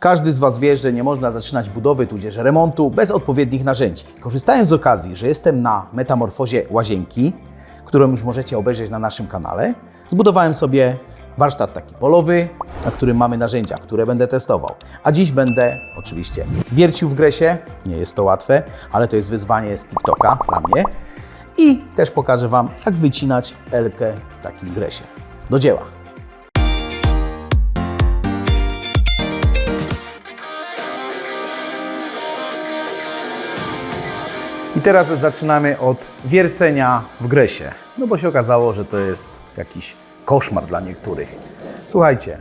Każdy z Was wie, że nie można zaczynać budowy tudzież remontu bez odpowiednich narzędzi. Korzystając z okazji, że jestem na metamorfozie łazienki, którą już możecie obejrzeć na naszym kanale, zbudowałem sobie warsztat taki polowy, na którym mamy narzędzia, które będę testował. A dziś będę oczywiście wiercił w gresie, nie jest to łatwe, ale to jest wyzwanie z TikToka dla mnie. I też pokażę Wam, jak wycinać elkę w takim gresie. Do dzieła! I teraz zaczynamy od wiercenia w gresie. No bo się okazało, że to jest jakiś koszmar dla niektórych. Słuchajcie,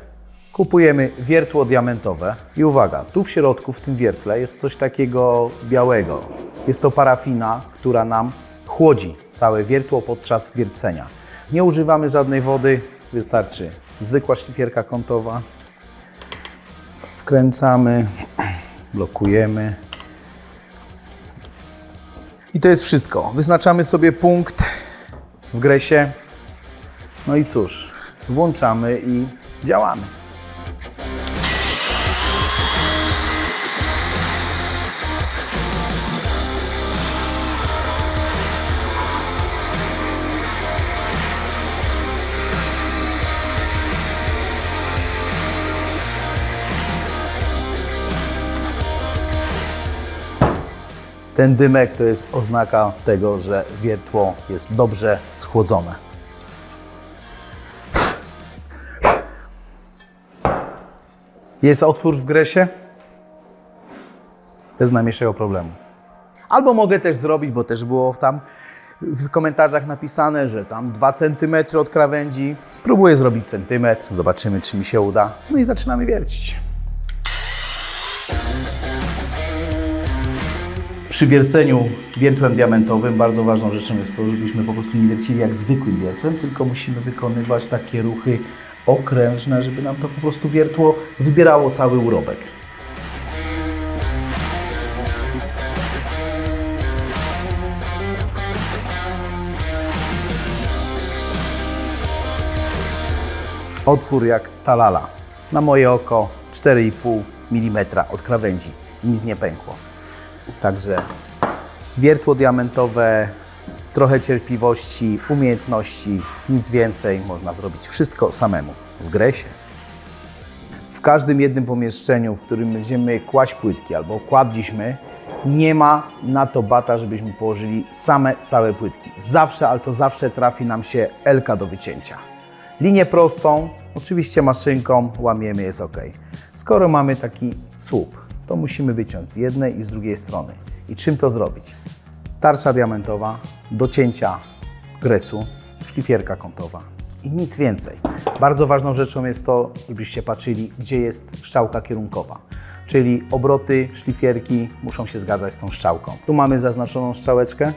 kupujemy wiertło diamentowe i uwaga, tu w środku, w tym wiertle jest coś takiego białego. Jest to parafina, która nam chłodzi całe wiertło podczas wiercenia. Nie używamy żadnej wody, wystarczy zwykła szlifierka kątowa. Wkręcamy, blokujemy. I to jest wszystko. Wyznaczamy sobie punkt w gresie. No i cóż, włączamy i działamy. Ten dymek to jest oznaka tego, że wiertło jest dobrze schłodzone. Jest otwór w gresie? Bez najmniejszego problemu. Albo mogę też zrobić, bo też było tam w komentarzach napisane, że tam 2 cm od krawędzi. Spróbuję zrobić centymetr, zobaczymy czy mi się uda. No i zaczynamy wiercić. Przy wierceniu wiertłem diamentowym bardzo ważną rzeczą jest to, żebyśmy po prostu nie wiercili jak zwykłym wiertłem, tylko musimy wykonywać takie ruchy okrężne, żeby nam to po prostu wiertło wybierało cały urobek. Otwór jak talala. Na moje oko 4,5 mm od krawędzi. Nic nie pękło. Także wiertło diamentowe, trochę cierpliwości, umiejętności, nic więcej. Można zrobić wszystko samemu w gresie. W każdym jednym pomieszczeniu, w którym będziemy kłaść płytki albo kładliśmy, nie ma na to bata, żebyśmy położyli same całe płytki. Zawsze, ale to zawsze trafi nam się elka do wycięcia. Linię prostą, oczywiście maszynką, łamiemy, jest ok. Skoro mamy taki słup, to musimy wyciąć z jednej i z drugiej strony. I czym to zrobić? Tarcza diamentowa, do cięcia gresu, szlifierka kątowa i nic więcej. Bardzo ważną rzeczą jest to, żebyście patrzyli, gdzie jest strzałka kierunkowa. Czyli obroty szlifierki muszą się zgadzać z tą strzałką. Tu mamy zaznaczoną strzałeczkę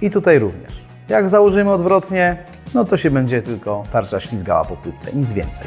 i tutaj również. Jak założymy odwrotnie, no to się będzie tylko tarcza ślizgała po płytce, nic więcej.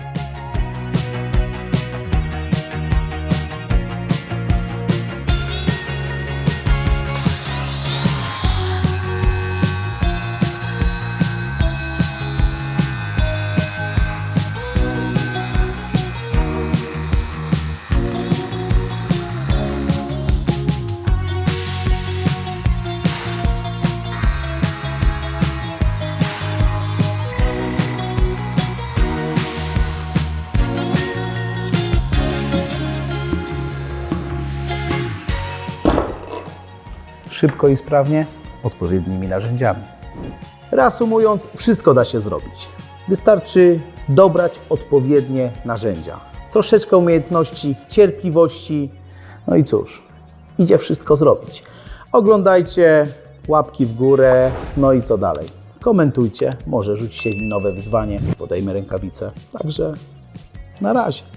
Szybko i sprawnie, odpowiednimi narzędziami. Reasumując, wszystko da się zrobić. Wystarczy dobrać odpowiednie narzędzia. Troszeczkę umiejętności, cierpliwości, no i cóż, idzie wszystko zrobić. Oglądajcie, łapki w górę, no i co dalej? Komentujcie, może rzućcie nowe wyzwanie, podejmę rękawice. Także na razie.